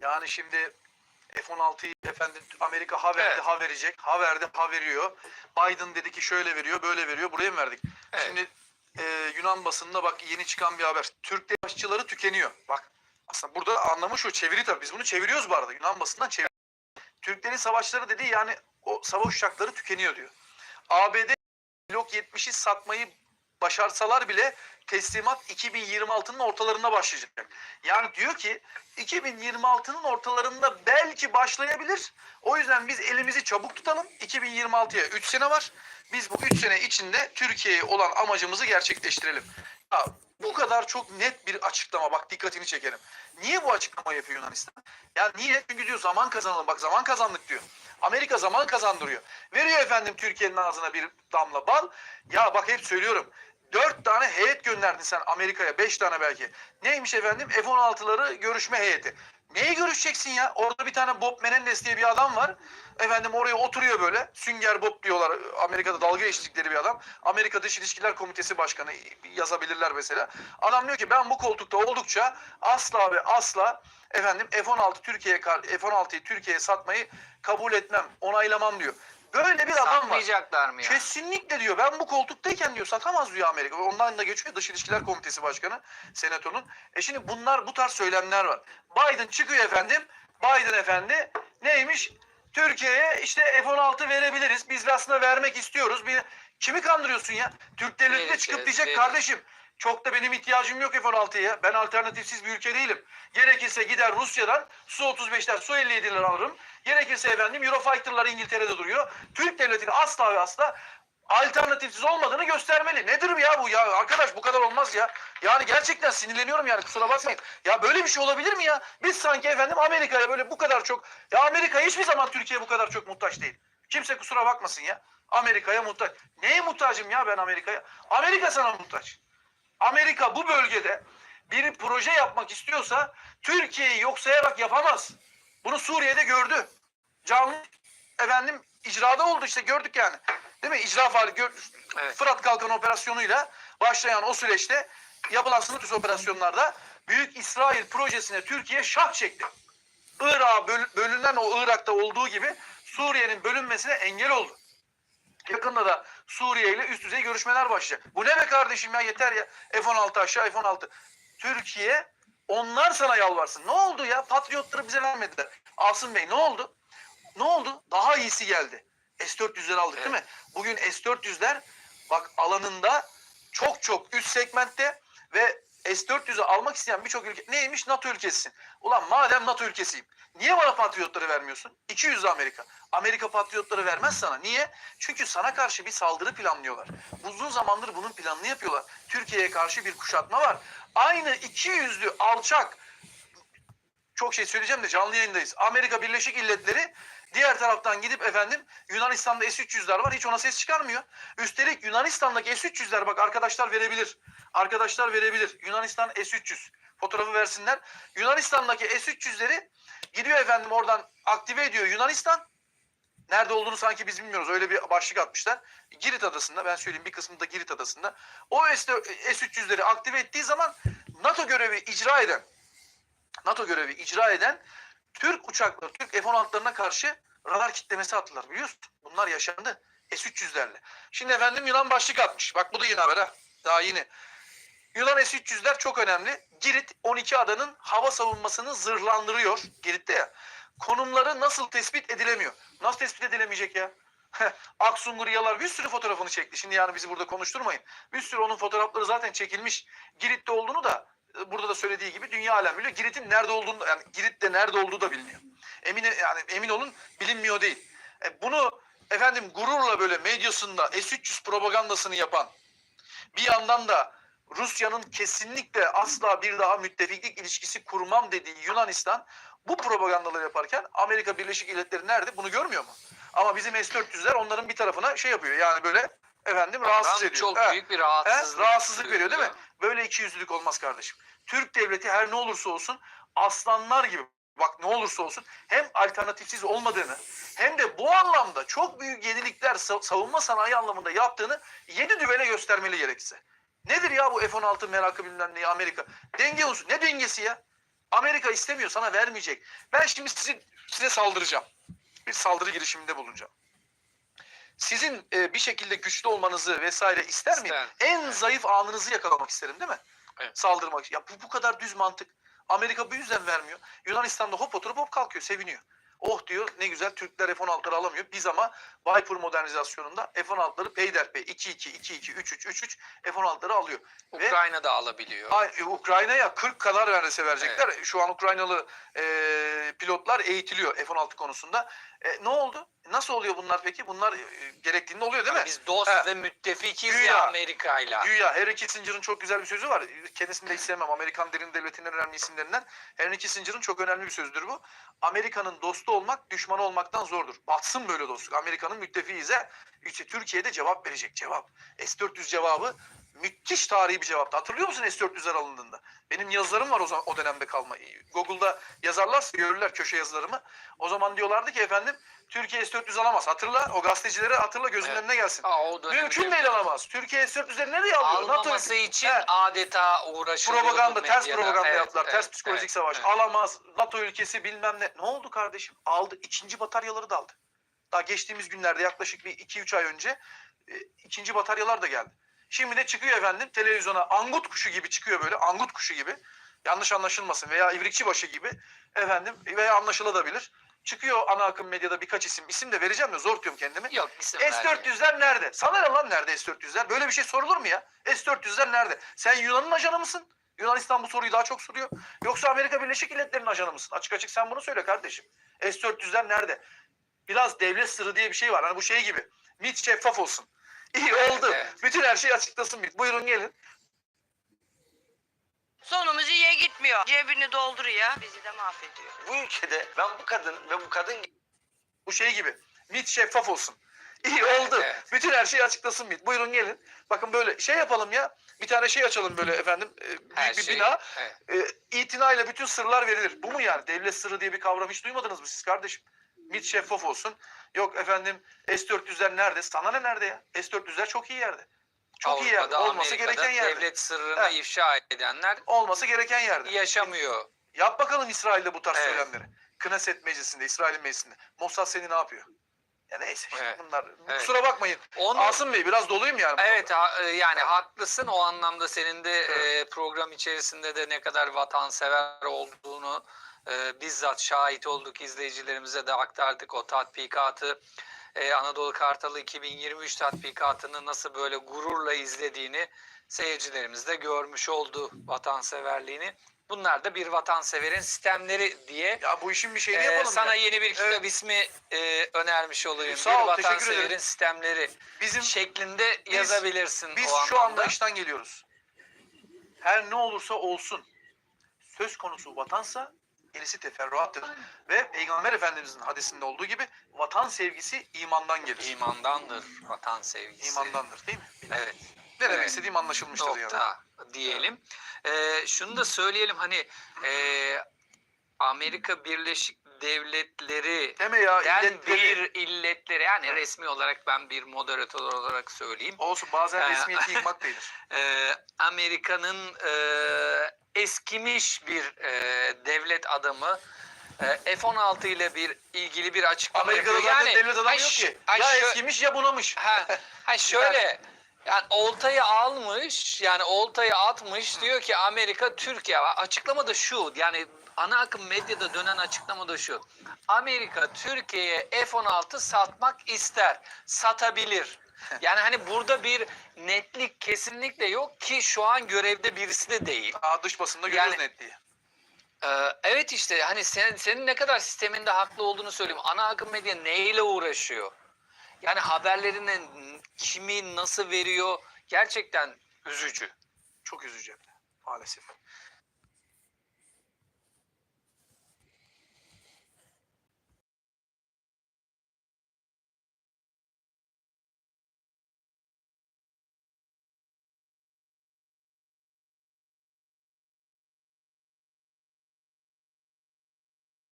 Yani şimdi F-16'yı efendim Amerika ha verdi Evet. ha verecek. Ha verdi ha veriyor. Biden dedi ki şöyle veriyor böyle veriyor. Buraya mı verdik? Evet. Şimdi e, Yunan basınında bak yeni çıkan bir haber. Türk savaşçıları tükeniyor. Bak aslında burada anlamı şu çeviri tabii. Biz bunu çeviriyoruz bu arada. Yunan basından çevir. Türklerin savaşları dediği yani o savaş uçakları tükeniyor diyor. ABD Blok 70'i satmayı başarsalar bile teslimat 2026'nın ortalarında başlayacak. Yani diyor ki 2026'nın ortalarında belki başlayabilir. O yüzden biz elimizi çabuk tutalım. 2026'ya 3 sene var. Biz bu 3 sene içinde Türkiye'ye olan amacımızı gerçekleştirelim. Ya, bu kadar çok net bir açıklama. Bak dikkatini çekerim. Niye bu açıklama yapıyor Yunanistan? Ya niye? Çünkü diyor zaman kazanalım. Bak zaman kazandık diyor. Amerika zaman kazandırıyor. Veriyor efendim Türkiye'nin ağzına bir damla bal. Ya bak hep söylüyorum. Dört tane heyet gönderdin sen Amerika'ya. Beş tane belki. Neymiş efendim? F-16'ları görüşme heyeti. Neyi görüşeceksin ya? Orada bir tane Bob Menendez diye bir adam var. Efendim oraya oturuyor böyle. Sünger Bob diyorlar. Amerika'da dalga geçtikleri bir adam. Amerika Dış İlişkiler Komitesi Başkanı yazabilirler mesela. Adam diyor ki ben bu koltukta oldukça asla ve asla efendim F-16 Türkiye'ye kar- F-16'yı Türkiye'ye satmayı kabul etmem, onaylamam diyor. Böyle bir adam var. Satmayacaklar mı yani? Kesinlikle diyor. Ben bu koltuktayken diyor satamaz diyor Amerika. Ondan da geçiyor Dış İlişkiler Komitesi Başkanı, Senato'nun. E şimdi bunlar bu tarz söylemler var. Biden çıkıyor efendim. Biden efendi neymiş? Türkiye'ye işte F-16 verebiliriz. Biz de aslında vermek istiyoruz. Bir, kimi kandırıyorsun ya? Türk devleti de çıkıp diyecek kardeşim çok da benim ihtiyacım yok F-16'ya. Ben alternatifsiz bir ülke değilim. Gerekirse gider Rusya'dan Su-35'ler, Su-57'ler alırım. Gerekirse efendim Eurofighter'lar İngiltere'de duruyor. Türk devletinin asla ve asla alternatifsiz olmadığını göstermeli. Nedir ya bu ya? Arkadaş bu kadar olmaz ya. Yani gerçekten sinirleniyorum yani kusura bakmayın. Ya böyle bir şey olabilir mi ya? Biz sanki efendim Amerika'ya böyle bu kadar çok... Ya Amerika hiçbir zaman Türkiye bu kadar çok muhtaç değil. Kimse kusura bakmasın ya. Amerika'ya muhtaç. Neye muhtacım ya ben Amerika'ya? Amerika sana muhtaç. Amerika bu bölgede bir proje yapmak istiyorsa Türkiye'yi yok sayarak yapamaz. Bunu Suriye'de gördü. Canlı efendim icrada oldu işte gördük yani. Değil mi? İcra faali gör- Evet. Fırat Kalkanı operasyonuyla başlayan o süreçte yapılan sınır üstü operasyonlarda Büyük İsrail projesine Türkiye şah çekti. Irak'a böl- bölünen o Irak'ta olduğu gibi Suriye'nin bölünmesine engel oldu. Yakında da Suriye ile üst düzey görüşmeler başlayacak. Bu ne be kardeşim ya yeter ya. F-16 aşağı F-16. Türkiye onlar sana yalvarsın. Ne oldu ya? Patriotları bize vermediler. Asım Bey ne oldu? Ne oldu? Daha iyisi geldi. S-400'leri aldık değil mi? Bugün S-400'ler bak alanında çok çok üst segmentte ve S-400'ü almak isteyen birçok ülke neymiş? NATO ülkesisin. Ulan madem NATO ülkesiyim niye bana patriotları vermiyorsun? 200 Amerika. Amerika patriotları vermez sana. Niye? Çünkü sana karşı bir saldırı planlıyorlar. Uzun zamandır bunun planını yapıyorlar. Türkiye'ye karşı bir kuşatma var. Aynı iki yüzlü alçak çok şey söyleyeceğim de canlı yayındayız. Amerika Birleşik Milletleri diğer taraftan gidip efendim Yunanistan'da S-300'ler var hiç ona ses çıkarmıyor. Üstelik Yunanistan'daki S-300'ler bak arkadaşlar verebilir. Arkadaşlar verebilir. Yunanistan S-300 fotoğrafı versinler. Yunanistan'daki S-300'leri gidiyor efendim oradan aktive ediyor Yunanistan. Nerede olduğunu sanki biz bilmiyoruz. Öyle bir başlık atmışlar. Girit adasında ben söyleyeyim bir kısmı da Girit adasında. O S-300'leri aktive ettiği zaman NATO görevi icra eden NATO görevi icra eden Türk uçakları, Türk F-16'larına karşı radar kitlemesi attılar biliyorsun. Bunlar yaşandı. S-300'lerle. Şimdi efendim Yunan başlık atmış. Bak bu da yeni haber ha. Daha yeni. Yunan S-300'ler çok önemli. Girit 12 adanın hava savunmasını zırhlandırıyor. Girit'te ya. Konumları nasıl tespit edilemiyor? Nasıl tespit edilemeyecek ya? Aksungur Yalar bir sürü fotoğrafını çekti. Şimdi yani bizi burada konuşturmayın. Bir sürü onun fotoğrafları zaten çekilmiş. Girit'te olduğunu da burada da söylediği gibi dünya alem biliyor. Girit'in nerede olduğunu yani Girit'te nerede olduğu da biliniyor. Emin yani emin olun bilinmiyor değil. E, bunu efendim gururla böyle medyasında S300 propagandasını yapan bir yandan da Rusya'nın kesinlikle asla bir daha müttefiklik ilişkisi kurmam dediği Yunanistan bu propagandaları yaparken Amerika Birleşik Devletleri nerede bunu görmüyor mu? Ama bizim S-400'ler onların bir tarafına şey yapıyor yani böyle efendim rahatsız ediyor. Çok He. büyük bir He? rahatsızlık. Rahatsızlık veriyor değil mi? Böyle ikiyüzlülük olmaz kardeşim. Türk devleti her ne olursa olsun aslanlar gibi bak ne olursa olsun hem alternatifsiz olmadığını hem de bu anlamda çok büyük yenilikler sa- savunma sanayi anlamında yaptığını yedi düvele göstermeli gerekirse. Nedir ya bu F-16 merakı bilmem neyi Amerika? Denge unsuru. Ne dengesi ya? Amerika istemiyor sana vermeyecek. Ben şimdi sizin, size saldıracağım. Bir saldırı girişiminde bulunacağım. Sizin e, bir şekilde güçlü olmanızı vesaire ister miyim? İster. En zayıf anınızı yakalamak isterim değil mi? Evet. Saldırmak. Ya bu, bu kadar düz mantık. Amerika bu yüzden vermiyor. Yunanistan'da hop oturup hop kalkıyor, seviniyor. Oh diyor ne güzel Türkler F-16'ları alamıyor. Biz ama Viper modernizasyonunda F-16'ları peyderpey 2-2, 2-2, 3-3, 3-3 F-16'ları alıyor. Ukrayna da alabiliyor. Ay, e, Ukrayna'ya 40 kadar neredeyse verecekler. Şu an Ukraynalı e, pilotlar eğitiliyor F-16 konusunda. E, ne oldu? Nasıl oluyor bunlar peki? Bunlar e, gerektiğinde oluyor değil mi? Biz dost He. ve müttefikiz Güya. ya Amerika'yla. Güya Henry Kissinger'ın çok güzel bir sözü var. Kendisini de hiç sevmem. Amerikan derin devletinin önemli isimlerinden. Henry Kissinger'ın çok önemli bir sözüdür bu. Amerika'nın dostu olmak düşmanı olmaktan zordur. Batsın böyle dostluk. Amerika'nın müttefiyiz he. İşte Türkiye'de cevap verecek cevap. S-400 cevabı müthiş tarihi bir cevaptı. Hatırlıyor musun S-400'ler alındığında? Benim yazılarım var o zaman o dönemde kalma. Google'da yazarlarsa görürler köşe yazılarımı. O zaman diyorlardı ki efendim Türkiye S-400 alamaz. Hatırla o gazetecilere hatırla gözünün Evet. önüne gelsin. Aa, o Mümkün değil alamaz. Türkiye S-400'leri nereye alıyor? NATO Almaması için He. adeta uğraşılıyordu propaganda, ters propaganda Evet, yaptılar. evet, ters psikolojik evet, savaş. evet. Alamaz. NATO ülkesi bilmem ne. Ne oldu kardeşim? Aldı. İkinci bataryaları da aldı. Daha geçtiğimiz günlerde yaklaşık bir 2-3 ay önce e, ikinci bataryalar da geldi. Şimdi de çıkıyor efendim televizyona angut kuşu gibi çıkıyor böyle angut kuşu gibi. Yanlış anlaşılmasın veya ivrikçi başı gibi efendim veya anlaşılabilir. Çıkıyor ana akım medyada birkaç isim. İsim de vereceğim de zor tutuyorum kendimi. Yok isim vermiyor. S-400'ler nerede? Sana ne lan nerede S-400'ler? Böyle bir şey sorulur mu ya? S-400'ler nerede? Sen Yunan'ın ajanı mısın? Yunanistan bu soruyu daha çok soruyor. Yoksa Amerika Birleşik Devletleri'nin ajanı mısın? Açık açık sen bunu söyle kardeşim. S-400'ler nerede? Biraz devlet sırrı diye bir şey var. Hani bu şey gibi. MİT şeffaf olsun. İyi oldu. evet. Bütün her şeyi açıklasın MİT. Buyurun gelin. Sonumuz iyiye gitmiyor. Cebini dolduruyor. Bizi de mahvediyor. Bu ülkede ben bu kadın ve bu kadın Bu şey gibi. MİT şeffaf olsun. İyi oldu. Evet. Bütün her şeyi açıklasın MİT. Buyurun gelin. Bakın böyle şey yapalım ya. Bir tane şey açalım böyle efendim. e, Büyük Her bir şey- bina. evet. E, itinayla bütün sırlar verilir. Bu mu yani? Devlet sırrı diye bir kavram hiç duymadınız mı siz kardeşim? MİT şeffaf olsun. Yok efendim S-400'ler nerede? Sana ne nerede ya? S-400'ler çok iyi yerde. Çok iyi yerde. Avrupa'da, Olması Amerika'da gereken yerde. devlet sırrını Evet. ifşa edenler Olması gereken yerde. yaşamıyor. Yap bakalım İsrail'de bu tarz Evet. söylemleri. Knesset meclisinde, İsrail'in meclisinde. Mossad seni ne yapıyor? Ya neyse Evet. bunlar. Evet. Kusura bakmayın. Onu Asım Bey biraz doluyum yani. Evet ha- e, yani haklısın o anlamda senin de e, program içerisinde de ne kadar vatansever olduğunu e, bizzat şahit olduk izleyicilerimize de aktardık o tatbikatı. E, Anadolu Kartalı 2023 tatbikatını nasıl böyle gururla izlediğini seyircilerimiz de görmüş oldu vatanseverliğini. Bunlar da bir vatanseverin sistemleri diye Ya bu işin bir şeyini e, yapalım. sana ya. yeni bir kitap Evet. ismi e, önermiş olayım. Sağ bir ol, vatanseverin sistemleri Bizim şeklinde biz- yazabilirsin Biz o şu anlamda. anlayıştan geliyoruz. Her ne olursa olsun söz konusu vatansa gerisi teferruattır. Ve Peygamber Efendimizin hadisinde olduğu gibi vatan sevgisi imandan gelir. İmandandır vatan sevgisi. İmandandır değil mi? Evet. Ne demek Evet. istediğim anlaşılmıştır yani. Nokta diyelim. Ee, şunu da söyleyelim hani e, Amerika Birleşik Devletleri Deme ya den illetleri. bir illetleri yani resmi olarak ben bir moderatör olarak söyleyeyim. Olsun bazen Ha. resmiyeti yıkmak değildir. Ee, Amerika'nın e, eskimiş bir e, devlet adamı e, F-16 ile bir ilgili bir açıklama Amerika'da yapıyor. zaten Yani, devlet adamı yok ki. ay Ya eskimiş ya bunamış. Ha, ha şöyle yani oltayı almış yani oltayı atmış diyor ki Amerika Türkiye açıklama da şu yani ana akım medyada dönen açıklama da şu Amerika Türkiye'ye F-16 satmak ister satabilir yani hani burada bir netlik kesinlikle yok ki şu an görevde birisi de değil. Aa, dış basında görüyoruz Yani- netliği. Ee, evet işte hani sen, senin ne kadar sisteminde haklı olduğunu söyleyeyim. Ana akım medya neyle uğraşıyor? Yani haberlerini kimi nasıl veriyor? Gerçekten üzücü. Çok üzücü hem de, maalesef.